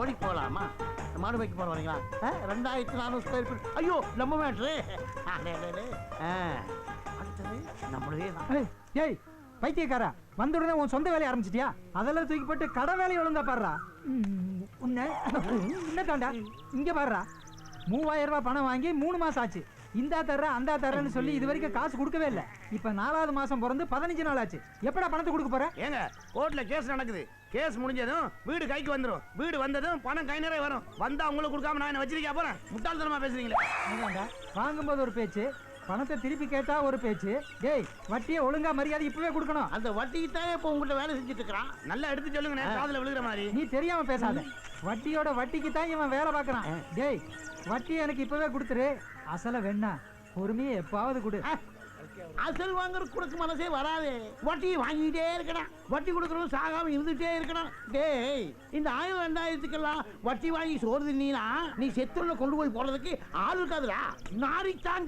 ஓடி போகலாமா மாடு வைக்க போற வரீங்களா? ரெண்டாயிரத்தி நானூறு ஸ்கொயர் ஃபீட் ஐயோ நம்ம மேட்ரு அடுத்தது நம்மளே தான். ஏய், ஏய் பைத்தியக்காரா வந்த உடனே உன் சொந்த வேலையை ஆரம்பிச்சிட்டியா? அதெல்லாம் தூக்கி போட்டு கடை வேலையை ஒழுங்கா பாடுறா. உன்னை. என்ன தாண்டா. இங்க பாடுறா. மூவாயிரம் ரூபாய் பணம் வாங்கி மூணு மாசம் ஆச்சு. இந்தா தர்ற அந்த தர்றேன்னு சொல்லி இது வரைக்கும் காசு கொடுக்கவே இல்லை. இப்ப நாலாவது மாசம் பிறந்து பதினஞ்சு நாள் ஆச்சு. எப்படா பணத்தை கொடுக்க போற? ஏங்க கோர்ட்ல கேஸ் நடக்குது. கேஸ் முடிஞ்சதும் வீடு கைக்கு வந்துரும். வீடு வந்ததும் பணம் கை நிறைய வரும். வந்தா உங்களுக்கு கொடுக்காம நான் என்ன வச்சிருக்கா போறேன். முட்டாள்தனமா பேசுறீங்களே. வாங்கும்போது ஒரு பேச்சு. பணத்தை திருப்பி கேட்டா ஒரு பேச்சு. டேய் வட்டியை ஒழுங்கா மரியாதை இப்பவே கொடுக்கணும். அந்த வட்டிக்கு தான் இப்போ உங்கள்கிட்ட வேலை செஞ்சுட்டு இருக்கிறான் நல்லா எடுத்து சொல்லுங்க காதுல விழுகிற மாதிரி. நீ தெரியாம பேசாத. வட்டியோட வட்டிக்கு தான் இவன் வேலை பார்க்கறான். டேய் வட்டி எனக்கு இப்பவே கொடுத்துரு. அசல வேணா பொறுமையை எப்பாவது கொடு. அசல் வாங்குற கொடுக்க மனசே வராதே. வட்டி வாங்கிட்டே இருக்கணும். வட்டி கொடுக்கறவங்க சாகாம இருந்துட்டே இருக்கணும். டேய் இந்த ஆயிரம் ரெண்டாயிரத்துக்கெல்லாம் வட்டி வாங்கி சோறு தின்னா நீ செத்துள்ள கொண்டு போய் போடுறதுக்கு ஆள் இருக்காதுடா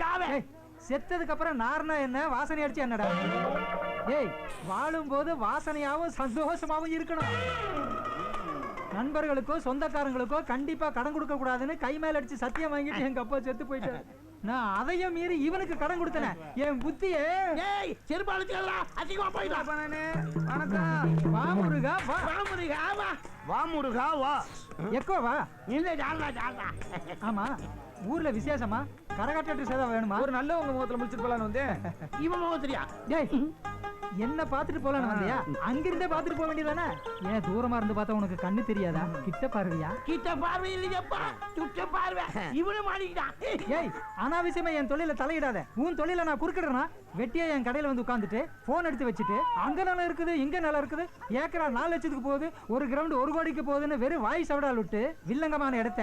காவே. ஏய், செத்ததுக்கு அப்புறம் நார்னா என்ன? வாசனை அடிச்சு என்னடா? ஏய் வாழும்போது வாசனையாவும் சந்தோஷமாவும் இருக்கணும். நண்பர்களுக்கோ சொந்தக்காரங்களுக்கோ கண்டிப்பா கடன் கொடுக்க கூடாதுன்னு கை மேல அடிச்சு சத்தியம் வாங்கிட்டு எங்க அப்பா செத்து போயிட்டாரு. நான் அதையும் மீறி இவனுக்கு கடன் கொடுத்தனே. என் புத்தியே! டேய் செருப்பு அழைச்சிக்கலடா அதிகமா போயிடா. வணக்கம். வா முருகா வா. ராமரிகா வா. வா முருகா வா. எக்கோ வா. இந்த ஜாலா ஜாலா ஆமா. ஊர்ல விசேஷமா? கரகாட்ட ட்ரெஸ் ஏதாவது வேணுமா? ஒரு நல்ல உங்க முகத்துல முடிச்சிட்டு போலான்னு வந்தேன். இவன் முகத்திரியா என்ன பார்த்துட்டு போலான்னு வந்தியா? அங்கிருந்தே பார்த்துட்டு போக வேண்டியதானே ஏன் தூரமா இருந்து பார்த்தா உனக்கு கண்ணு தெரியாதா? கிட்ட பார்வையா? கிட்ட பார்வை இல்லையப்பா. துட்ட பார்வை. இவனு மாட்டிக்கிட்டான் ஏய் அனாவசியமா என் தொழில தலையிடாத. உன் தொழில நான் குறுக்கிடுறேனா? வெட்டியா என் கடையில வந்து உட்காந்துட்டு போன் எடுத்து வச்சுட்டு அங்க நல்லா இருக்குது இங்க நல்லா இருக்குது. ஏக்கரா நாலு லட்சத்துக்கு போகுது ஒரு கிரவுண்ட் ஒரு கோடிக்கு போகுதுன்னு வெறும் வாய் சவடால் விட்டு வில்லங்கமான இடத்த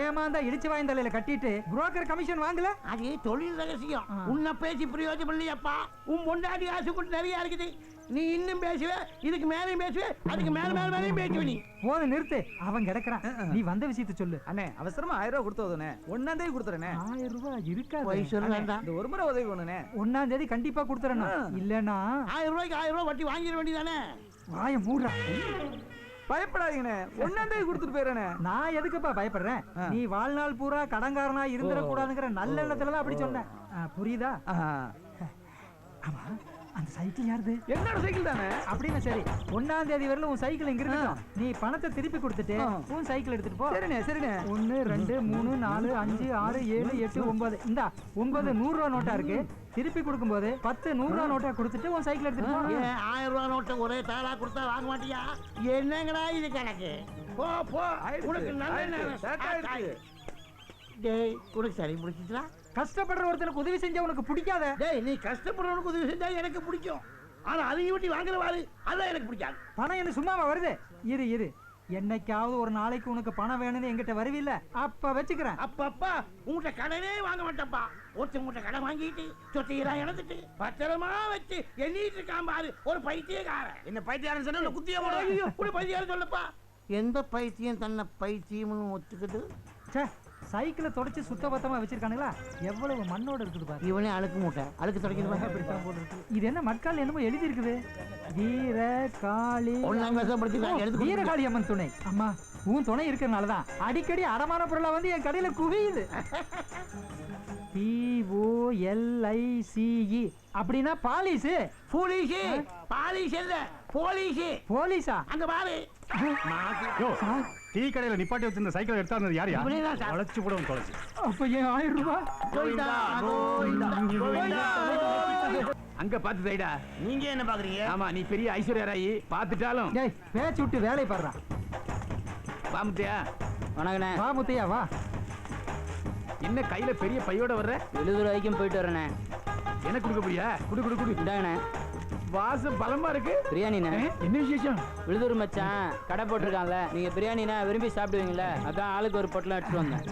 ஏமாந்தா இடிச்சு வாய்ந்த தலையில கட்டிட்டு புரோக்கர் கமிஷன் வாங்கல? அது தொழில் ரகசியம். உன்னை பேசி பிரயோஜனம் இல்லையப்பா. உன் பொண்டாட்டி காசு கூட நிறைய இருக்குது நீ இன்னும் பேசுவே இதுக்கு மேலேயும் பேசுவே அதுக்கு மேல மேல மேலேயும் பேசுவே நீ. போன நிறுத்து அவன் கிடக்குறான். நீ வந்த விஷயத்த சொல்லு. அண்ணே அவசரமா ஆயிரம் ரூபாய் கொடுத்ததுண்ணே ஒன்னாம் தேதி கொடுத்துறேனே. ஆயிரம் ரூபாய் சொல்லுவேன்டா இந்த ஒரு முறை உதவி பண்ணுனே. ஒன்னாம் தேதி கண்டிப்பா கொடுத்துறேன் இல்லன்னா ஆயிரம் ரூபாய்க்கு ஆயிரம் ரூபாய் வட்டி வாங்கிட வேண்டியதானே? வாய மூடுறா. பயப்படாதீங்கண்ணே. ஒன்னாம் தேதி கொடுத்துட்டு போயிடுறேனே நான் எதுக்குப்பா பயப்படுறேன்? நீ வாழ்நாள் பூரா கடன்காரனா இருந்துடக்கூடாதுங்கிற நல்ல எண்ணத்துல தான் அப்படி சொன்னேன் புரியுதா? ஆமா. அந்த சைக்கிள் யாருது? என்னோட சைக்கிள் தானே? அப்படின்னு சரி. ஒன்னாம் தேதி வரல உன் சைக்கிள் இங்க இருக்கட்டும் நீ பணத்தை திருப்பி கொடுத்துட்டு. உன் சைக்கிள் எடுத்துட்டு போ. சரிண்ணே சரிண்ணே. ஒன்னு ரெண்டு மூணு நாலு அஞ்சு ஆறு ஏழு எட்டு ஒன்பது. இந்தா ஒன்பது நூறு ரூபா நோட்டா இருக்கு. திருப்பி கொடுக்கும்போது பத்து நூறு ரூபா நோட்டா கொடுத்துட்டு உன் சைக்கிள் எடுத்துட்டு போ. ஆயிரம் ரூபாய் நோட்டை ஒரே தாளா கொடுத்தா வாங்க மாட்டியா? என்னங்கடா இது கணக்கு? போ போ. உனக்கு நல்ல. டேய் உனக்கு சரி பிடிச்சிச்சா கஷ்டப்படுற ஒருத்தனுக்கு உதவி செஞ்சா உனக்கு பிடிக்காத? டேய் நீ கஷ்டப்படுறவனுக்கு உதவி செஞ்சா எனக்கு பிடிக்கும். ஆனா அதையும் விட்டு வாங்குறவாரு அதான் எனக்கு பிடிக்காது. பணம் என்ன சும்மாவா வருது? இரு இரு. என்னைக்காவது ஒரு நாளைக்கு உனக்கு பணம் வேணும்னு என்கிட்ட வருவில்ல? அப்ப வச்சுக்கிறேன். அப்பப்பா உங்கள்கிட்ட கடனே வாங்க மாட்டேன்ப்பா. ஒருத்தன் உங்கள்கிட்ட கடன் வாங்கிட்டு சொத்தையெல்லாம் இழந்துட்டு பத்திரமா வச்சு எண்ணிட்டு இருக்கான் பாரு. ஒரு பைத்தியக்காரன். என்ன பைத்தியாரன் சொன்னா? குத்தியா போடுவேன். ஐயோ கூட பைத்தியாரன் சொல்லப்பா. எந்த பைத்தியம் தன்னை பைத்தியம்னு ஒத்துக்குது? ச்சே சைக்கிளை தொடச்சு சுத்தபத்தமா வச்சிருக்கானுங்களா? எவ்வளவு மண்ணோட இருக்குது பாரு. இவனே அழுக்கு மூட்டை. அழுக்கு தொடக்கிறது. இது என்ன மட்கால் என்னமோ எழுதி இருக்குது வீர காளி கொடுத்துருக்கான். வீரகாளி அம்மன் துணை. அம்மா உன் துணை இருக்கிறனால தான் அடிக்கடி அடமான பொருளா வந்து என் கடையில குவியுது. P O L I C E அப்படின்னா பாலிஸ் போலீஸு பாலிஸ் இல்ல போலீஸு போலீஸா அங்க பாரு. டீ கடையில நிப்பாட்டி வச்சிருந்த சைக்கிள் எடுத்தாருந்தது யார் சார். தொலைச்சு கூட தொலைச்சு. அப்ப ஏன் ஆயிரம் ரூபாய். அங்க பாத்து தைடா நீங்க என்ன பாக்குறீங்க? ஆமா நீ பெரிய ஐஸ்வர்யா ராயி. பாத்துட்டாலும் டேய் பேச்சு விட்டு வேலையை பாடுறான் பாமுத்தியா வணக்கண்ணே. வா முத்தையா வா. என்ன கையில பெரிய பையோட வர்ற? எழுதூர் வரைக்கும் போயிட்டு வரேண்ணே என்ன கொடுக்க போறியா? குடு குடு குடு. இந்தாங்கண்ணே. வாசம் பலமா இருக்கு. பிரியாணிண்ணே. என்ன விசேஷம்? விழுதூர் மச்சான் கடை போட்டிருக்கான்ல நீங்க பிரியாணினா விரும்பி சாப்பிடுவீங்களே அதான் ஆளுக்கு ஒரு பொட்டலம் எடுத்துட்டு வந்தேன்.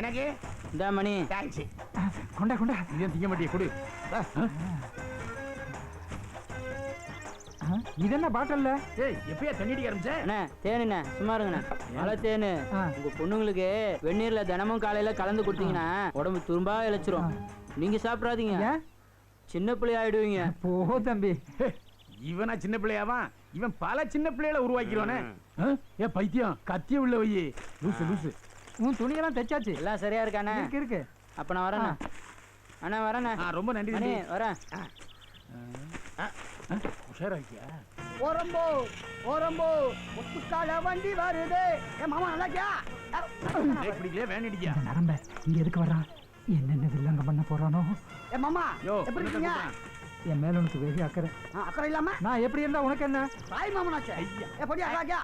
எனக்கு? இந்தா மணி. தேங்க்ஸ் கொண்டா கொண்டா. இதே திங்க மாட்டிய குடு. இது என்ன பாட்டில்ல? ஏய் எப்பயா தண்ணி அடிக்க ஆரம்பிச்ச? அண்ணே தேனுண்ணே சும்மா இருங்கண்ணே. மழை தேனு. உங்க பொண்ணுங்களுக்கு வெந்நீர்ல தினமும் காலையில கலந்து கொடுத்தீங்கன்னா உடம்பு துரும்பா இழைச்சிரும். நீங்க சாப்பிடாதீங்க. சின்ன பிள்ளை ஆயிடுவீங்க. போ தம்பி. இவனா சின்ன பிள்ளையாவா? இவன் பல சின்ன பிள்ளைகளை உருவாக்கிடுவானே. ஆ? ஏ பைத்தியம் கத்திய உள்ள வை. லூசு லூசு. உன் துணியெல்லாம் தைச்சாச்சு. எல்லாம் சரியா இருக்கானே? இருக்கு இருக்கு. அப்ப நான் வரேண்ணே அண்ணா வரேண்ணே ஆ ரொம்ப நன்றி தம்பி. வரேன். உஷாரா இருக்கியா ஓரம்போ ஓரம்போ. முத்துக்கால வண்டி வருது. ஏ மாமா நல்லாக்கியா பிடிக்கல இந்த நரம்ப இங்க எதுக்கு வர்றான்? என்னென்ன வில்லங்க பண்ண போறானோ? ஏ மாமா எப்படி இருக்கீங்க? என் மேல உனக்கு வெகு அக்கறை. அக்கறை இல்லாம? நான் எப்படி இருந்தா உனக்கு என்ன? தாய் மாமனாச்சே. எப்படி நல்லாக்கியா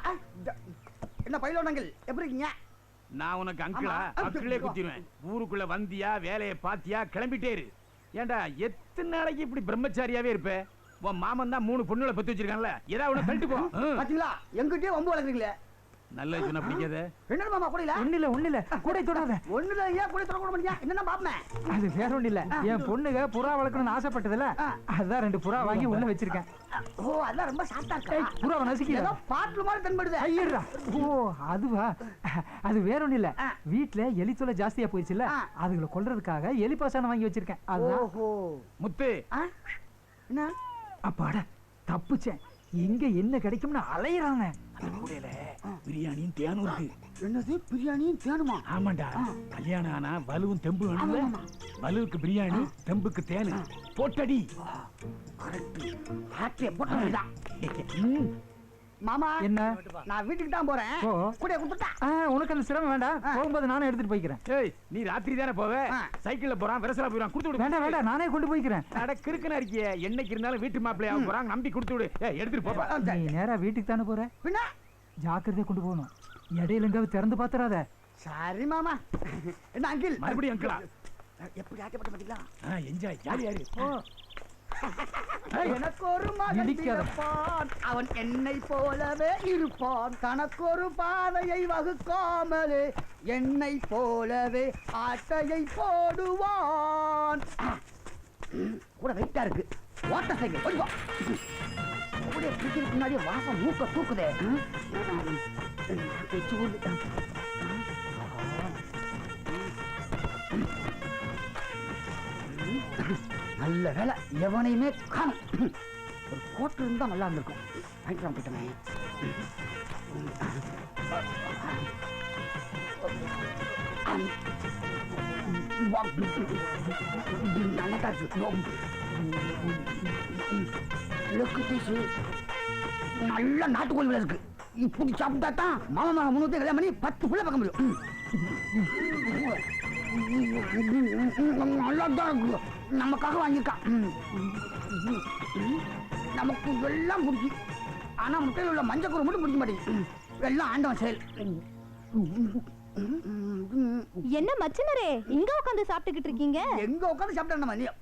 என்ன பயிலோனங்கள் எப்படி இருக்கீங்க? நான் உனக்கு அங்கிளா? ஆமா. அக்கிளே குத்திடுவேன் ஊருக்குள்ள வந்தியா வேலையை பாத்தியா கிளம்பிட்டே இரு. ஏண்டா எத்தனை நாளைக்கு இப்படி பிரம்மச்சாரியாவே இருப்ப? உன் மாமன் தான் மூணு பொண்ணுகளை பத்தி வச்சிருக்கான்ல. ஏதாவது உன கழட்டு போ. ஆ. பாத்தீங்களா? எங்கிட்டயே வம்பு வளர்க்குறீங்களே. நல்ல சொன்ன பிடிக்காத? என்ன மாமா கூட இல்ல ஒண்ணு இல்ல ஒண்ணு இல்ல கூட தொடாத. ஒண்ணுல ஏன் கூட தொடக்க மாட்டீங்க என்னன்னா பாப்பேன் அது வேற ஒண்ணு இல்ல என் பொண்ணுக புறா வளர்க்கணும்னு ஆசைப்பட்டதுல. அதான் ரெண்டு புறா வாங்கி உள்ள வச்சிருக்கேன். ஓ அதெல்லாம் ரொம்ப சாப்பிட்டா ஏய், இருக்கா? புறாவை நசுக்கிட. ஏதோ பாட்டுல மாதிரி தென்படுது. ஐயர்ரா. ஓ அதுவா? அது வேற ஒண்ணு இல்ல. வீட்ல எலி தொல்லை ஜாஸ்தியா போயிடுச்சுல்ல ஆ. அதுகளை கொல்றதுக்காக எலி பாசானம் வாங்கி வச்சிருக்கேன். அதுதான். ஓஹோ. முத்து. ஆ? என்ன? அப்பாடா தப்புச்சேன். எங்க என்ன கிடைக்கும்னு அலையறாங்க பிரியாணியும் தேனும் இருக்கு. என்னது? பிரியாணியும் தேனுமா? ஆமாண்டா. கல்யாணம் ஆனா வலுவும் தெம்பு வேணும்ல. வலுவுக்கு பிரியாணி தெம்புக்கு தேனு. போட்டடி. ஆட்டே போட்ட வேண்டியதுதான். மாமா என்ன? நான் வீட்டுக்கு தான் போறேன். ஓ. கூட கொடுத்துட்டா உனக்கு அந்த சிரமம் வேண்டாம். போகும்போது நானே எடுத்துட்டு போய்க்கிறேன். ஏய் நீ ராத்திரி தானே போவ. சைக்கிள்ல போறான் விரசலா போயிறான் கொடுத்து விடு வேண்டாம் வேண்டாம் நானே கொண்டு போய்க்கிறேன். அட கிறுக்குன்னு இருக்கியே. என்னைக்கு இருந்தாலும் வீட்டு மாப்பிள்ளையா போறாங்க நம்பி கொடுத்து விடு. ஏய் எடுத்துட்டு போப்பா. நீ நேரா வீட்டுக்கு தானே போற? பின்ன? ஜாக்கிரதையா கொண்டு போகணும். இடையில எங்காவது திறந்து பாத்துறாத. சரி மாமா. என்ன அங்கிள்? மறுபடியும் அங்கிளா? எப்படி ஆக்கப்பட்ட பாத்தீங்களா என்ஜாய் ஜாலியா இரு எனக்கு ஒரு மகன். பிறப்பான். அவன் என்னை போலவே இருப்பான். தனக்கொரு பாதையை வகுக்காமலே என்னை போலவே ஆட்டையை போடுவான். கூட வெயிட்டா இருக்கு. ஓட்ட சைக்கிள் ஓடிவா அப்படியே முன்னாடி வாசம் மூக்க தூக்குதே. வச்சு. நல்ல வேலை. எவனையுமே காணும். ஒரு கோட்டு இருந்தா நல்லா இருந்திருக்கும். வாங்கிக்கலாம் போயிட்டமே நல்லா இருக்கு. நல்ல நாட்டுக்கோழி இருக்கு. இப்படி சாப்பிட்டா தான் மாமா மகன் முன்னூத்தி கல்யாணம் பண்ணி பத்து புள்ள பார்க்க முடியும். நல்லா தான் இருக்கு நமக்காக வாங்கியிருக்கான் நமக்கு எல்லாம் பிடிச்சி ஆனா முட்டையில் உள்ள மஞ்சள் கூறு மட்டும் பிடிக்க மாட்டேங்குது. எல்லாம் ஆண்டவன் செயல். என்ன மச்சினரே இங்க உட்காந்து சாப்பிட்டுக்கிட்டு இருக்கீங்க? எங்க உட்காந்து சாப்பிட்டா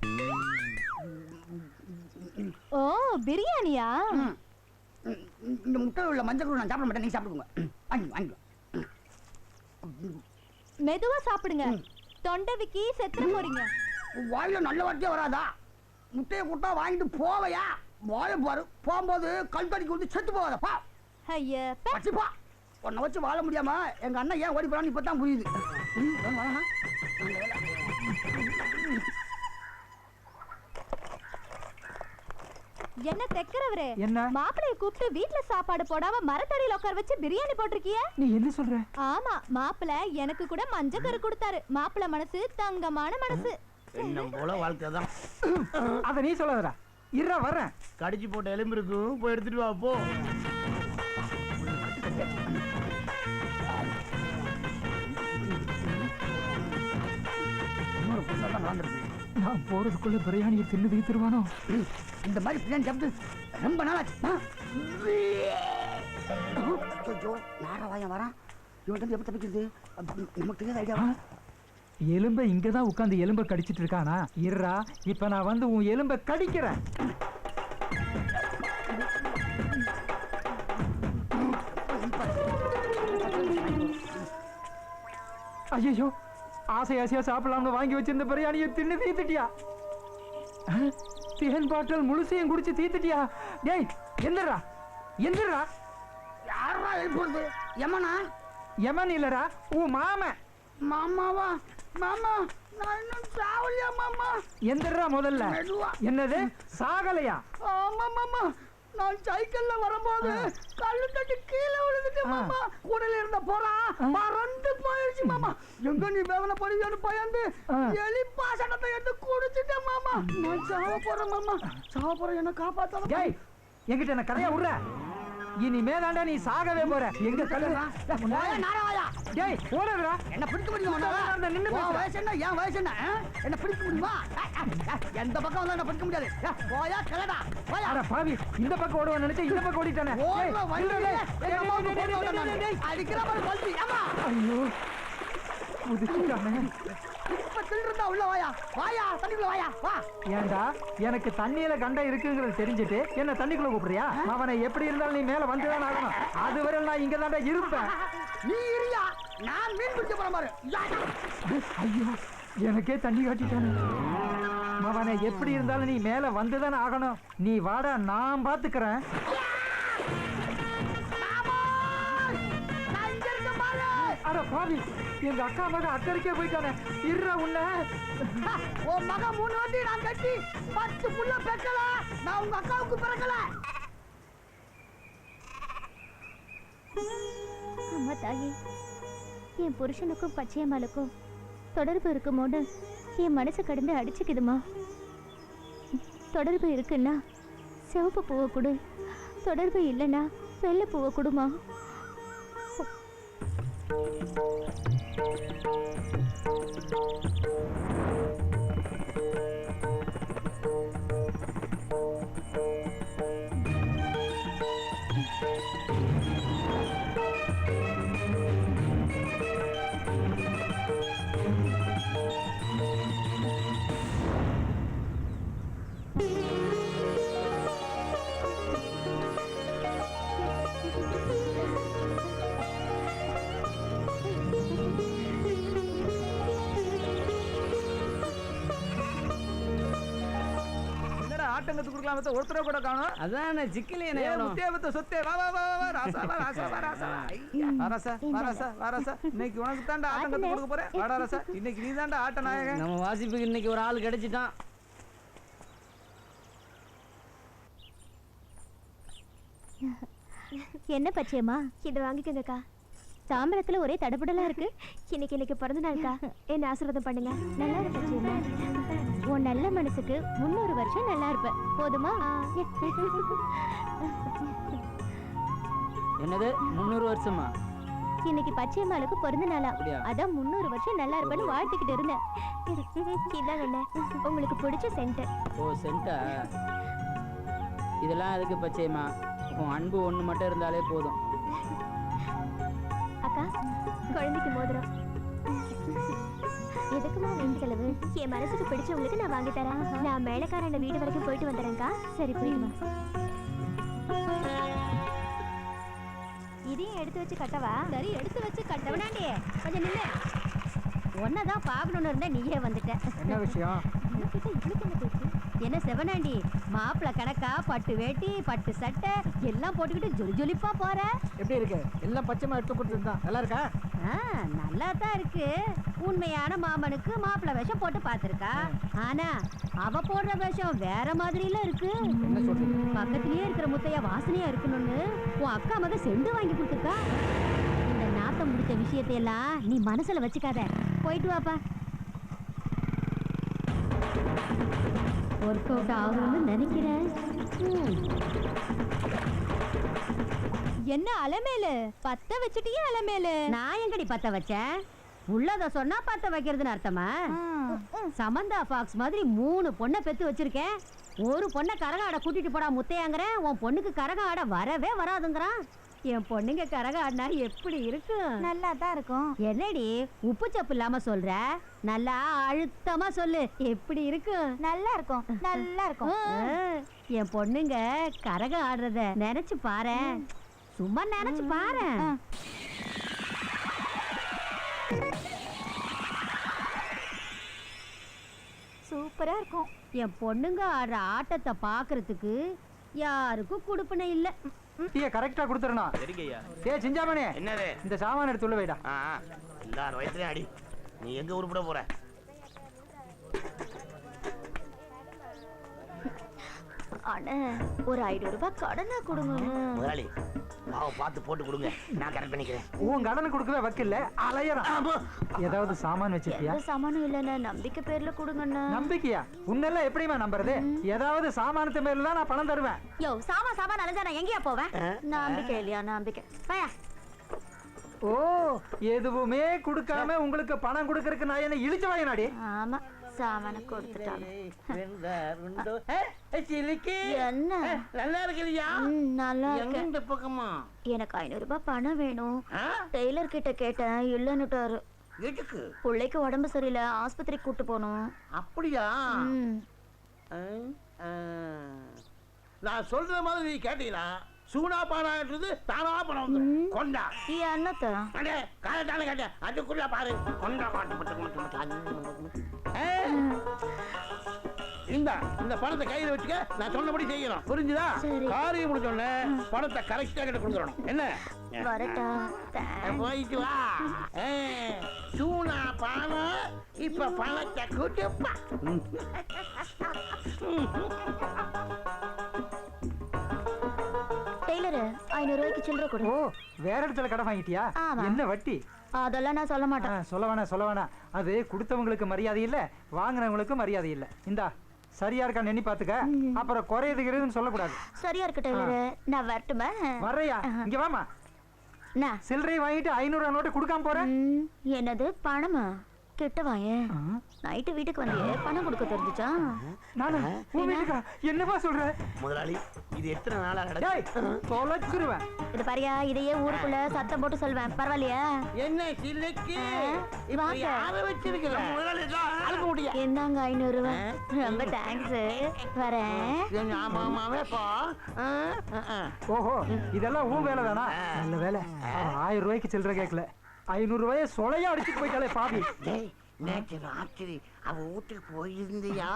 ஓ பிரியாணியா? இந்த முட்டையில் உள்ள மஞ்சள் கூறு நான் சாப்பிட மாட்டேன். நீங்க சாப்பிடுங்க. வாங்கி வாங்கி. மெதுவா சாப்பிடுங்க. தொண்டவிக்கு செத்துற போறீங்க. வாயில நல்ல வார்த்தையே வராதா? முட்டையை கொடுத்தா வாங்கிட்டு போவையா? வாய பாரு. போகும்போது கல் தடிக்கு வந்து செத்து போகாத. பா. ஐய பெ. வச்சுப்பா உன்னை வச்சு வாழ முடியாம எங்க அண்ணன் ஏன் ஓடி போறான்னு இப்பதான் புரியுது ம், வாங்க, வாங்க. நல்ல வேலை. என்ன தைக்கிறவரே? என்ன? மாப்பிளைய கூப்பிட்டு வீட்ல சாப்பாடு போடாம மரத்தடியில உட்கார வச்சு பிரியாணி போட்டிருக்கிய? நீ என்ன சொல்ற? ஆமா மாப்பிளை எனக்கு கூட மஞ்சக்கரு கொடுத்தாரு. மாப்பிளை மனசு தங்கமான மனசு. என்ன போல வாழ்க்கை தான். அத நீ சொல்லாதடா. இருடா வர்றேன். கடிச்சு போட்ட எலும்பு இருக்கும் போய் எடுத்துட்டு வா போ. நான் போறதுக்குள்ள பிரியாணியை தின்னு தீத்துருவானோ இந்த மாதிரி பிரியாணி சாப்பிட்டு ரொம்ப நாள் ஆச்சு ஆ? ஐயோ நாகவாயம் வரான்? இவன் எப்படி தப்பிக்கிறது? நமக்கு தெரியாத ஐடியா எலும்பை இங்கதான் உட்கார்ந்து எலும்பை கடிச்சிட்டு இருக்கானா? இருடா இப்ப நான் வந்து உன் எலும்பை கடிக்கிறேன். ஐயோ ஆசை ஆசையா சாப்பிடலாம்னு வாங்கி வச்சிருந்த பிரியாணியை தின்னு தீத்துட்டியா? தேன் பாட்டல் முழுசையும் குடிச்சு தீத்துட்டியா? டேய் எந்திரா எந்திரா யாரா எழுப்புறது யமனா எமன்? இல்லடா உன் மாமன். மாமாவா? மாமா நான் இன்னும் சாவலியா மாமா? எந்திரா முதல்ல. என்னது? சாகலையா? ஆமா மாமா. நான் சைக்கிள்ல வரும்போது கல்லு தட்டி கீழே விழுந்துட்டு மாமா. கூடையில இருந்த போறா மறந்து போயிடுச்சு. எங்க நீ வேதனை படிக்கணும் பயந்து. எலி பாசனத்தை எடுத்து குடிச்சிட்டேன் மாமா. நான் சாவ போறேன் மாமா. சாவ போறேன் என்ன காப்பாத்த டேய் என்கிட்ட என்ன கதையா விடுற இனிமே தாண்டா நீ சாகவே போற. எங்க நாராவாயா டேய் ஓடுறா. என்ன பிடிக்க முடியுமா? அந்த நின்னு. வயசு என்ன? என் வயசு என்ன? என்ன பிடிக்க முடியுமா? எந்த பக்கம் வந்தா என்ன பிடிக்க முடியாது. போயா கிளடா போயா. அட பாவி இந்த பக்கம் ஓடுவான்னு நினைச்சா இந்த பக்கம் ஓடிட்டானே. டேய், நானு. அடிக்கிற மாதிரி ஐயோ. ஏண்டா எனக்கு தண்ணியில கண்டம் இருக்குங்கிறது தெரிஞ்சுட்டு என்ன தண்ணிக்குள்ள கூப்பிடுறியா? அவனை எப்படி இருந்தாலும் நீ மேல வந்துதான் ஆகணும். அதுவரை நான் இங்க தாண்டா இருப்பேன். நீ இரியா நான் மீன் பிடிக்க போறேன் பாரு. ஐயோ எனக்கே தண்ணி காட்டிட்டானே. அவனை எப்படி இருந்தாலும் நீ மேல வந்துதானே ஆகணும். நீ வாடா நான் பாத்துக்கிறேன். அட பாவி எங்க அக்கா மக அக்கறைக்கே போயிட்டானே. இருற உன்ன. உன் மகன் மூணு வண்டி நான் கட்டி பத்து புள்ள பெக்கல நான் உங்க அக்காவுக்கு பிறக்கல. அம்மா தாயே என் புருஷனுக்கும் பச்சையம்மாளுக்கும் தொடர்பு இருக்குமோன்னு என் மனசு கடந்து அடிச்சுக்குதுமா. தொடர்பு இருக்குன்னா சிவப்பு பூவை கொடு தொடர்பு இல்லைன்னா வெள்ளை பூவை கொடுமா. Thank you. ஆட்டங்கத்து கொடுக்கலாம் பார்த்தா ஒருத்தர கூட காணோம். அதான் சிக்கலே ஏ, முத்தே முத்த சொத்தே வா வா வா வா, ராசா வா ராசா வா ராசா. வா ராசா வா ராசா வா ராசா. இன்னைக்கு உனக்கு தாண்டா ஆட்டம் கத்து கொடுக்க போறேன் வாடா ராசா. இன்னைக்கு நீ தாண்டா ஆட்ட நாயகன். நம்ம வாசிப்புக்கு இன்னைக்கு ஒரு ஆள் கிடைச்சிட்டான். என்ன பச்சையம்மா இதை வாங்கிக்கோங்கக்கா. தாம்பரத்துல ஒரே தடபடலா இருக்கு. இன்னைக்கு எனக்கு பிறந்த நாள்க்கா. என்ன ஆசீர்வாதம் பண்ணுங்க. நல்லா இரு பச்சையம்மா உன் நல்ல மனசுக்கு முன்னூறு வருஷம் நல்லா இருப்ப. போதுமா? என்னது? முந்நூறு வருஷமா? இன்னைக்கு பச்சையம்மாளுக்கு பிறந்த நாளா? அதான் முன்னூறு வருஷம் நல்லா இருப்பேன்னு வாழ்த்துக்கிட்டு இருந்தேன். இதாங்க உங்களுக்கு பிடிச்ச சென்டர் ஓ சென்டா இதெல்லாம் எதுக்கு பச்சையம்மா உன் அன்பு ஒன்று மட்டும் இருந்தாலே போதும். அக்கா குழந்தைக்கு மோதிரம். எதுக்குமா வீண் செலவு? என் மனசுக்கு பிடிச்சவங்களுக்கு நான் வாங்கி தரேன். நான் மேலக்காரன் வீடு வரைக்கும் போயிட்டு வந்துடுறேன்க்கா. சரி போயிடுமா இதையும் எடுத்து வச்சு கட்டவா? சரி எடுத்து வச்சு கட்டவனாண்டி கொஞ்சம் நில்லு. ஒன்னதான் பார்க்கணும்னு இருந்தா நீயே வந்துட்ட. என்ன விஷயம்? என்ன பேச்சு? என்ன செவனாண்டி? மாப்பிள கணக்கா பட்டு வேட்டி பட்டு சட்டை எல்லாம் போட்டுக்கிட்டு ஜொலி ஜொலிப்பா போற? எப்படி இருக்கு? எல்லாம் பச்சைமா எடுத்து கொடுத்துருந்தான் நல்லா இருக்கா? நல்லா தான் இருக்கு. உண்மையான மாமனுக்கு மாப்பிள வேஷம் போட்டு பார்த்திருக்கா. ஆனா அவ போடுற வேஷம் வேற மாதிரில இருக்கு. பக்கத்திலேயே இருக்கிற முத்தையா வாசனையா இருக்கணும்னு உன் அக்கா மக செண்டு வாங்கி கொடுத்துருக்கா. இந்த நாத்தம் முடிச்ச விஷயத்தை எல்லாம் நீ மனசுல வச்சுக்காத. போயிட்டு வாப்பா. ஒர்க் அவுட் ஆகும்னு நினைக்கிறேன். என்ன அலமேலு? பத்த வச்சுட்டியே அலமேலு? நான் எங்கடி பத்த வச்சேன்? உள்ளத சொன்னா பத்த வைக்கிறதுன்னு அர்த்தமா? சமந்தா ஃபாக்ஸ் மாதிரி மூணு பொண்ணை பெத்து வச்சிருக்கேன். ஒரு பொண்ணை கரகம் ஆட கூட்டிட்டு போடா முத்தையாங்கிறேன் உன் பொண்ணுக்கு கரகம் ஆட வரவே வராதுங்கிறான். என் பொண்ணுங்க கரகம் ஆடினா எப்படி இருக்கும்? நல்லா தான் இருக்கும். என்னடி உப்பு சப்பு இல்லாம சொல்ற? நல்லா அழுத்தமா சொல்லு எப்படி இருக்கும்? நல்லா இருக்கும் நல்லா இருக்கும். என் பொண்ணுங்க கரகம் ஆடுறத நினைச்சு பாரேன் சும்மா நினைச்சு பாரேன் சூப்பரா இருக்கும். என் பொண்ணுங்க ஆடுற ஆட்டத்தை பார்க்கறதுக்கு யாருக்கும் கொடுப்பனை இல்ல. டீயை கரெக்டா கொடுத்துறணும் சரிங்கய்யா. ஏ சிஞ்சாமணி என்னது? இந்த சாமான எடுத்து உள்ள ஆ எல்லாரும் வயசுலயும் அடி. நீ எங்க உருப்பிட போற? அண்ணே ஒரு ஐநூறு ரூபாய் கடனா கொடுங்க முதலாளி மாவை பார்த்து போட்டு கொடுங்க. நான் கரெக்ட் பண்ணிக்கிறேன். உன் கடனை கொடுக்கவே வக்கில்ல அலையறான் ஏதாவது சாமான் வச்சிருக்கியா? சாமானும் இல்லைண்ணே நம்பிக்கை பேர்ல கொடுங்கண்ணே. நம்பிக்கையா? உன்னெல்லாம் எப்படிமா நம்புறது? ஏதாவது சாமானத்து மேல தான் நான் பணம் தருவேன். யோ சாமா சாமா அலைஞ்சா நான் எங்கேயா போவேன்? நம்பிக்கை இல்லையா நம்பிக்கை? பயா ஓ எதுவுமே கொடுக்காம உங்களுக்கு பணம் கொடுக்கறதுக்கு நான் என்ன இழிச்சு வாங்கினாடி ஆமா. சாமான கொடுத்துட்டாங்க என்ன நல்லா இருக்கிறியா நல்லா இந்த பக்கமா எனக்கு ஐநூறு ரூபாய் பணம் வேணும்? டெய்லர் கிட்ட கேட்டேன் இல்லன்னுட்டாரு எதுக்கு பிள்ளைக்கு உடம்பு சரியில்லை ஆஸ்பத்திரிக்கு கூட்டு போகணும் அப்படியா. நான் சொல்ற மாதிரி நீ கேட்டீங்கன்னா சூனா பானாட்டுறது தானா பணம் வந்துடும் கொண்டா. என்னத்த அடே காலத்தான கேட்டேன். அதுக்குள்ள பாரு. கொண்டா காட்டு மட்டும் மட்டும் இந்த இந்த பணத்தை கையில வச்சுக்க. நான் சொன்னபடி செய்யணும். புரிஞ்சுதா. காரியம் முடிஞ்சோடனே பணத்தை கரெக்டா கிட்ட கொடுத்துடணும். என்ன. போயிட்டு வா. சூனா பானம் இப்ப பணத்தை கூட்டுப்பா ஐநூறு ரூபாய்க்கு சில்லறை கொடு. ஓ வேற இடத்துல கடை வாங்கிட்டியா? ஆமா. என்ன வட்டி? அதெல்லாம் நான் சொல்ல ஆ, மாட்டேன் சொல்ல வேணாம் சொல்ல வேணாம். அது கொடுத்தவங்களுக்கு மரியாதை இல்ல வாங்குறவங்களுக்கு மரியாதை இல்ல. இந்தா சரியா இருக்கான்னு எண்ணி பாத்துக்க. அப்புறம் குறையுதுங்கிறதுன்னு சொல்லக்கூடாது. சரியா இருக்கு டெய்லரு நான் வரட்டுமா? வர்றையா? இங்க வாமா நான். சில்லறை வாங்கிட்டு ஐநூறு நோட்டு கொடுக்காம போறேன் ம், என்னது பணமா? கிட்ட நைட்டு வீட்டுக்கு வந்தியே பணம் கொடுக்க தெரிஞ்சுச்சா? நானு உன் வீட்டுக்கா? என்னப்பா சொல்ற? முதலாளி இது எத்தனை நாளா டேய் தொலைச்சிருவேன். இது பாரியா இதையே ஊருக்குள்ள சத்தம் போட்டு சொல்வேன். பரவாயில்லையா? என்ன சில்லுக்கு இப்ப வாங்க. யார வச்சிருக்கிற? முதலாளி தான் அழுக்க முடியும் என்னங்க ஐநூறு ரூபாய் ரொம்ப தேங்க்ஸ் வரேன் ஆமா ஆமாவே போ. ஓஹோ இதெல்லாம் உன் வேலை தானா? நல்ல வேலை. அவன் ஆயிரம் ரூபாய்க்கு சில்லறை கேட்கல ஐநூறு ரூபாய சொலையா அடிச்சுட்டு போயிட்டாலே பாவி. டேய் நேற்று ராத்திரி அவ வீட்டுக்கு போயிருந்தியா?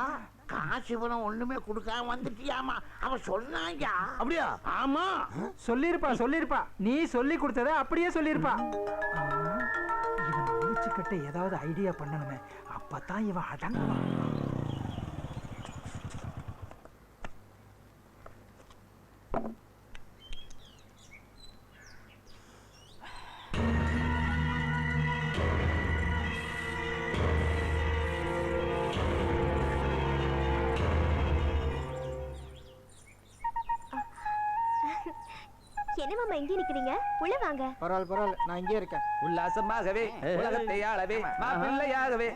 காசு பணம் ஒண்ணுமே கொடுக்காம வந்துட்டியாமா? அவ சொன்னாங்க அப்படியா? ஆமா. சொல்லிருப்பா சொல்லிருப்பா நீ சொல்லி கொடுத்தத அப்படியே சொல்லிருப்பா இவன் முடிச்சு கட்ட ஏதாவது ஐடியா பண்ணணுமே அப்பதான் இவன் அடங்குவான். என்ன மாமா இங்கே நிக்கிறீங்க? உள்ள வாங்க. பரவாயில்ல பரவாயில்ல. நான் இங்கே இருக்கேன். உல்லாசமாகவே உலகத்தை ஆளவே மாப்பிள்ளையாகவே?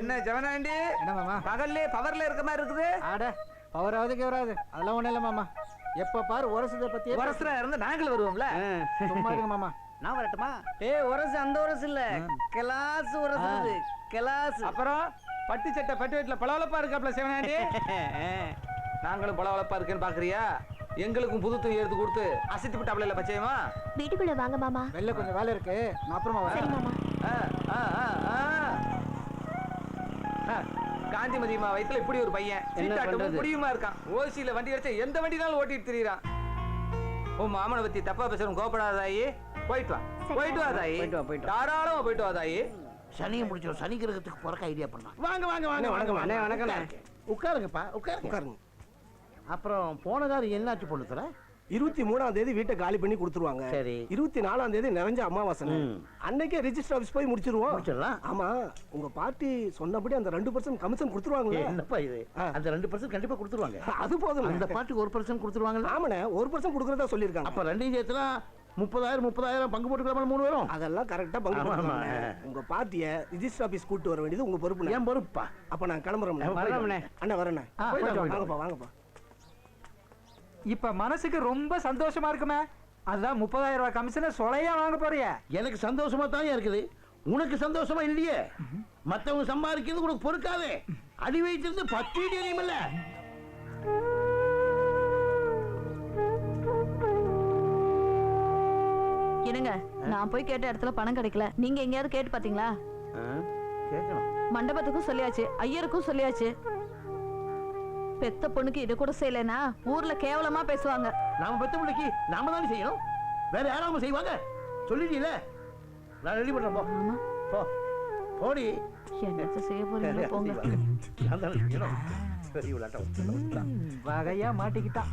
என்ன ஜவனாண்டி? என்ன மாமா பகல்லே பவர்ல இருக்க மாதிரி இருக்குது. ஆட பவராவதுக்கு வராது அதெல்லாம் ஒண்ணும் இல்லை மாமா எப்ப பாரு உரசதை பத்தி வருஷம் இருந்து நாங்களும் வருவோம்ல? சும்மா இருங்க மாமா. நான் வரட்டுமா? ஏய் உரசு அந்த உரசு இல்ல. கிளாஸ் உரசு கிளாஸ். அப்புறம் பட்டு சட்டை பட்டு வீட்டுல பளபளப்பா இருக்காப்ல சிவனாண்டி? நாங்களும் பளபளப்பா இருக்குன்னு பாக்குறியா? எங்களுக்கும் புது துணி எடுத்து கொடுத்து அசைத்து விட்டாப்ல இல்ல பச்சையமா வீட்டுக்குள்ள வாங்க மாமா. வெளில கொஞ்சம் வேலை இருக்கு. நான் அப்புறமா சரி வரேன் மாமா. ஆ, ஆ, ஆ, ஆ. ஆ, காந்திமதியம்மா வயித்துல இப்படி ஒரு பையன். சீட்டாட்டமும் பண்றது? முடியுமா இருக்கான். ஓசியில வண்டி அடிச்சா எந்த வண்டினாலும் ஓட்டிட்டு திரியறான். உன் மாமனை பத்தி தப்பா பேசுறோம் கோபப்படாதாயி போயிட்டு வா. போயிட்டு வா தாயி. தாராளமா போயிட்டு வா தாயி. சனியை முடிச்சோம் சனி கிரகத்துக்கு போறக்க ஐடியா பண்ணலாம். வாங்க வாங்க வாங்க வணக்கம், வணக்கம், உட்காருங்க. உட்காருங்கப்பா உட்காருங்க. உட்காருங்க. அப்புறம் போன காலம் என்னாச்சு பொண்ணுத்துல? இருபத்தி மூணாம் தேதி வீட்டை காலி பண்ணி கொடுத்துருவாங்க. சரி. இருபத்தி நாலாம் தேதி நிறைஞ்ச அமாவாசை. அன்னைக்கே ரிஜிஸ்டர் ஆபீஸ் போய் முடிச்சிருவோம். முடிச்சிடலாம். ஆமா உங்க பார்ட்டி சொன்னபடி அந்த ரெண்டு பர்சன்ட் கமிஷன் கொடுத்துருவாங்களே என்னப்பா இது. அந்த ரெண்டு பர்சன்ட் கண்டிப்பா கொடுத்துருவாங்க. அது போதும். அந்த பாட்டுக்கு ஒரு பர்சன்ட் கொடுத்துருவாங்கல்ல? ஆமாண்ணே ஒரு பர்சன்ட் கொடுக்கறதா சொல்லியிருக்காங்க. அப்ப ரெண்டையும் சேர்த்துனா முப்பதாயிரம் முப்பதாயிரம் பங்கு போட்டுக்கலாமா மூணு பேரும்? அதெல்லாம் கரெக்டா பங்கு. போட்டுருவாங்க. உங்க பார்ட்டிய ரிஜிஸ்டர் ஆபீஸ் கூட்டு வர வேண்டியது உங்க பொறுப்பு ஏன் பொறுப்பா? அப்ப நான் வர்றோம்ண்ணே. அண்ணா வரேண்ணே. வாங்கப்பா வாங்கப்பா. இப்ப மனசுக்கு ரொம்ப சந்தோஷமா இருக்குமே? அதுதான் முப்பதாயிரம் ரூபாய் கமிஷனை சொலையா வாங்க போறிய. எனக்கு சந்தோஷமா தான் இருக்குது. உனக்கு சந்தோஷமா இல்லையே? மத்தவங்க சம்பாதிக்கிறது உனக்கு பொறுக்காதே. அடி வைத்திருந்து பத்து எரியுமில்ல என்னங்க நான் போய் கேட்ட இடத்துல பணம் கிடைக்கல. நீங்க எங்கேயாவது கேட்டு பாத்தீங்களா? மண்டபத்துக்கும் சொல்லியாச்சு ஐயருக்கும் சொல்லியாச்சு. பெத்த பொண்ணுக்கு இது கூட செய்யலைன்னா ஊர்ல கேவலமா பேசுவாங்க. நாம பெத்த பிள்ளைக்கு நாம தானே செய்யணும்? வேற யாராம செய்வாங்க? சொல்லிட்டீல நான் ரெடி பண்றேன் போ. போ. போடி. என்னத்த செய்ய போறீங்க போங்க. நான் தானே செய்யணும் வகையா மாட்டிக்கிட்டான்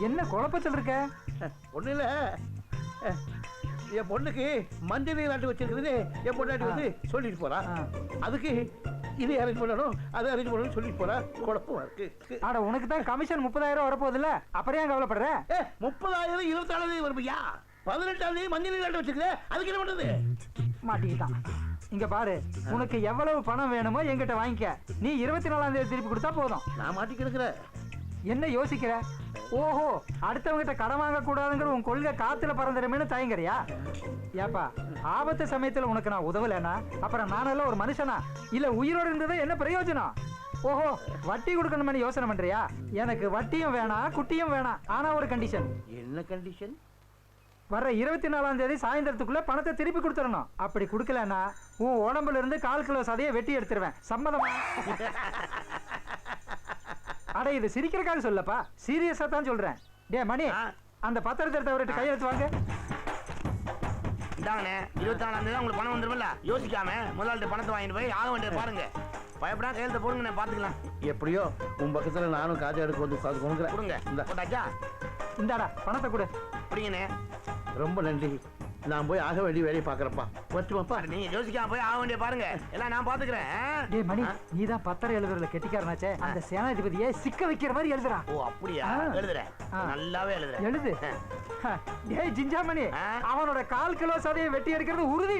என்ன குழப்பத்தில் இருக்க? ஒண்ணு இல்ல. என் பொண்ணுக்கு மஞ்சள் நீராட்டு வச்சிருக்குதுன்னு என் பொண்டாட்டி வந்து சொல்லிட்டு போறா. அதுக்கு இது அரேஞ்ச் பண்ணணும் அதை அரேஞ்ச் பண்ணணும்னு சொல்லிட்டு போறா. குழப்பமா இருக்கு. ஆட உனக்கு தான் கமிஷன் முப்பதாயிரம் வரப்போகுதுல்ல அப்புறம் ஏன் கவலைப்படுற? ஏ முப்பதாயிரம் இருபத்தாயிரம் தேதி வருமையா? பதினெட்டாம் தேதி மஞ்சள் நீராட்டு வச்சிருக்குது அதுக்கு என்ன பண்றது? மாட்டிக்கிட்டான். இங்க பாரு உனக்கு எவ்வளவு பணம் வேணுமோ என்கிட்ட வாங்கிக்க. நீ இருபத்தி நாலாம் தேதி திருப்பி கொடுத்தா போதும். நான் மாட்டி கிடக்குறேன் என்ன யோசிக்கிற? ஓஹோ அடுத்தவங்கிட்ட கடன் வாங்க கூடாதுங்கிற உன் கொள்கை காத்துல பறந்துடுமேனு தயங்குறியா? ஏப்பா ஆபத்து சமயத்துல உனக்கு நான் உதவலைன்னா அப்புறம் நானெல்லாம் ஒரு மனுஷனா? இல்ல உயிரோடு இருந்தது என்ன பிரயோஜனம்? ஓஹோ வட்டி கொடுக்கணும்னு யோசனை பண்றியா? எனக்கு வட்டியும் வேணாம் குட்டியும் வேணாம் ஆனா ஒரு கண்டிஷன் என்ன கண்டிஷன் வர்ற இருபத்தி நாலாம் தேதி சாயந்தரத்துக்குள்ள பணத்தை திருப்பி கொடுத்துடணும். அப்படி கொடுக்கலன்னா உன் உடம்புல இருந்து கால் கிலோ சதையை வெட்டி எடுத்துருவேன். சம்மதமா? அட இது சிரிக்கிறக்காக சொல்லப்பா. சீரியஸா தான் சொல்றேன். டே மணி. அந்த பத்திரத்தை எடுத்து அவர்கிட்ட கையெழுத்து வாங்க. இந்தாங்கண்ணே இருபத்தி நாலாம் தேதி உங்களுக்கு பணம் வந்துருமில்ல? யோசிக்காம முதலாளிட்ட பணத்தை வாங்கிட்டு போய் ஆக வேண்டியது பாருங்க. பயப்படாம கையெழுத்த போடுங்கண்ணே பாத்துக்கலாம். எப்படியோ உன் பக்கத்துல நானும் காஜா எடுக்க வந்து உட்காந்து கொடுக்குறேன் கொடுங்க. இந்த. போட்டாச்சா? இந்தாடா பணத்தை கொடு. பிடிங்கண்ணே ரொம்ப நன்றி. நான் போய் ஆக வேண்டிய வேலையை பார்க்குறப்பா வரட்டுமாப்பா நீங்க யோசிக்காம போய் ஆக வேண்டிய பாருங்க. எல்லாம் நான் பாத்துக்கிறேன்? டேய் மணி நீ தான் பத்திரம் எழுதுறதுல கெட்டிக்காரனாச்சே. அந்த சேனாதிபதியை சிக்க வைக்கிற மாதிரி எழுதுறா. ஓ அப்படியா? ஆ. நல்லாவே எழுதுறேன். எழுது. டேய் ஜிஞ்சாமணி. அவனோட கால் கிலோ சதையை வெட்டி எடுக்கிறது உறுதி.